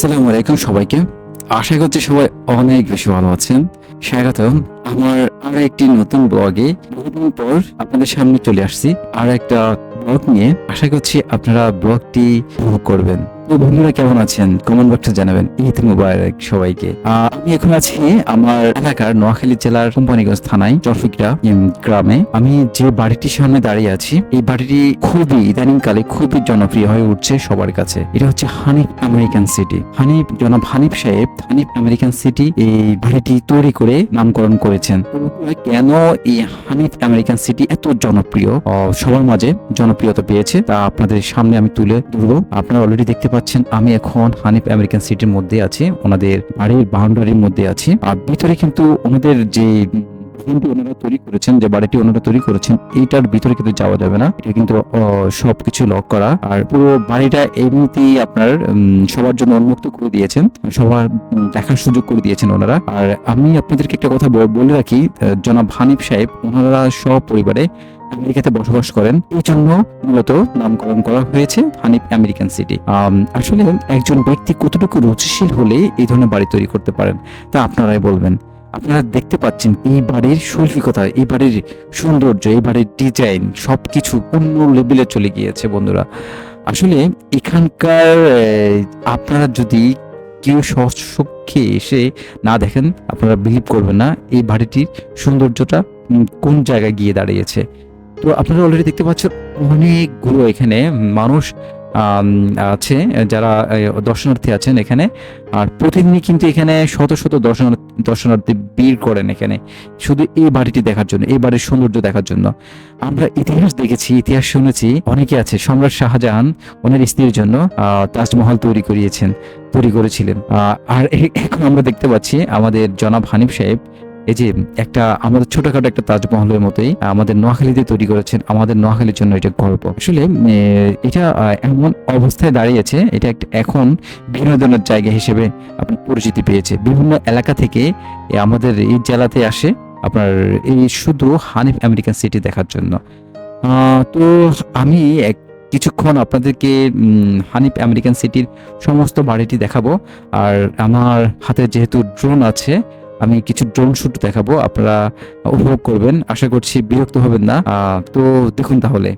আসসালামু আলাইকুম সবাইকে। আশা করছি সবাই অনেক বেশি ভালো আছেন। স্বাগতম। আমার আর একটি নতুন ব্লগে বহুদিন পর আপনাদের সামনে চলে আসছি। আর একটা ব্লগ নিয়ে। আশা করছি আপনারা ব্লগটি উপভোগ করবেন। তো বন্ধুরা কেমন আছেন? কমেন্ট বক্সে জানাবেন। ঈদ মুবারক সবাইকে। আমি এখন আছি আমার এলাকার নোয়াখালী জেলার কোম্পানিগঞ্জ থানায়, চরফিকরা গ্রামে। আমি যে বাড়িটির সামনে দাঁড়িয়ে আছি, এই বাড়িটি খুবই ইদানিংকালে খুবই জনপ্রিয় হয়ে উঠছে সবার কাছে। এটা হচ্ছে হানিফ আমেরিকান সিটি। হানিফ, জনাব হানিফ সাহেব, হানিফ আমেরিকান সিটি এই বাড়িটি তৈরি করে নামকরণ করেছেন। কেন এই হানিফ আমেরিকান সিটি এত জনপ্রিয়? সবার মাঝে জনপ্রিয়তা পেয়েছে, তা আপনাদের সামনে আমি তুলে ধরবো। আপনারা অলরেডি দেখতে পাচ্ছেন আমি এখন হানিফ আমেরিকান সিটির মধ্যে আছি, ওনাদের বাড়ির বাউন্ডারির মধ্যে আছি। আর ভিতরে কিন্তু ওনাদের যে ভবনটি ওনারা তৈরি করেছেন, যে বাড়িটি ওনারা তৈরি করেছেন, এইটার ভিতরে কিন্তু যাওয়া যাবে না। এটা কিন্তু সবকিছু লক করা। আর পুরো বাড়িটা এমনিতেই আপনার সবার জন্য উন্মুক্ত করে দিয়েছেন, সবার দেখার সুযোগ করে দিয়েছেন ওনারা। আর আমি আপনাদেরকে একটা কথা বলে রাখি জনাব হানিফ সাহেব, ওনারা সব পরিবারে আমেরিকাতে বসবাস করেন। এই জন্য মূলত নামকরণ করা হয়েছে হানিফ আমেরিকান সিটি। আসলে একজন ব্যক্তি কতটুকু রুচিশীল হলে এই ধরনের বাড়ি তৈরি করতে পারেন, তা আপনারাই বলবেন। আপনারা দেখতে পাচ্ছেন এই বাড়ির শৈল্পিকতা, এই বাড়ির সৌন্দর্য, এই বাড়ির ডিজাইন সব কিছু অন্য লেভেলে চলে গিয়েছে বন্ধুরা। আসলে এখানকার আপনারা যদি কেউ সচক্ষে এসে না দেখেন, আপনারা বিলিভ করবেন না এই বাড়িটির সৌন্দর্যটা কোন জায়গায় গিয়ে দাঁড়িয়েছে। তো আপনারা অলরেডি দেখতে পাচ্ছেন অনেকগুলো এখানে মানুষ আছে, যারা দর্শনার্থী আছেন এখানে। আর প্রতিদিনই কিন্তু এখানে শত শত দর্শনার্থী দর্শনার্থী ভিড় করেন এখানে, শুধু এই বাড়িটি দেখার জন্য, এই বাড়ির সৌন্দর্য দেখার জন্য। আমরা ইতিহাস দেখেছি, ইতিহাস শুনেছি, অনেকে আছে, সম্রাট শাহজাহান, ওনার স্ত্রীর জন্য তাজমহল তৈরি করিয়েছেন, তৈরি করেছিলেন। আর এখন আমরা দেখতে পাচ্ছি আমাদের জনাব হানিফ সাহেব এই যে একটা আমাদের ছোটখাটো একটা তাজমহলের মতোই আমাদের নোয়াখালীতে তৈরি করেছেন, আমাদের নোয়াখালীর জন্য এটা গর্ব। আসলে এটা এমন অবস্থায় দাঁড়িয়েছে এটা একটা এখন বিনোদনের জায়গা হিসেবে আপনার পরিচিতি পেয়েছে। বিভিন্ন এলাকা থেকে আমাদের এই জেলাতে আসে, আপনার এই শুধু হানিফ আমেরিকান সিটি দেখার জন্য। তো আমি এক, কিছুক্ষণ আপনাদেরকে হানিফ আমেরিকান সিটির সমস্ত বাড়িটি দেখাবো। আর আমার হাতে যেহেতু ড্রোন আছে আমি কিছু ড্রোন শুট দেখাবো, আপনারা উপভোগ করবেন। আশা করছি বিরক্ত হবেন না। তো দেখুন তাহলে।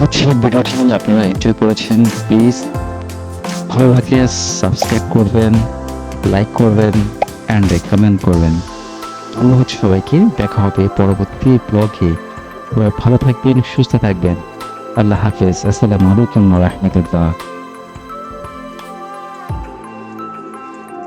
করছি ভিডিওটি আপনারা এনজয় করেছেন প্লিজ ভালো লাগে সাবস্ক্রাইব করবেন লাইক করবেন অ্যান্ড কমেন্ট করবেন। ধন্যবাদ সবাইকে দেখা হবে পরবর্তী ব্লগে ভালো থাকবেন, সুস্থ থাকবেন। আল্লাহ হাফেজ। আসসালামু আলাইকুম রহমতুল্লাহ।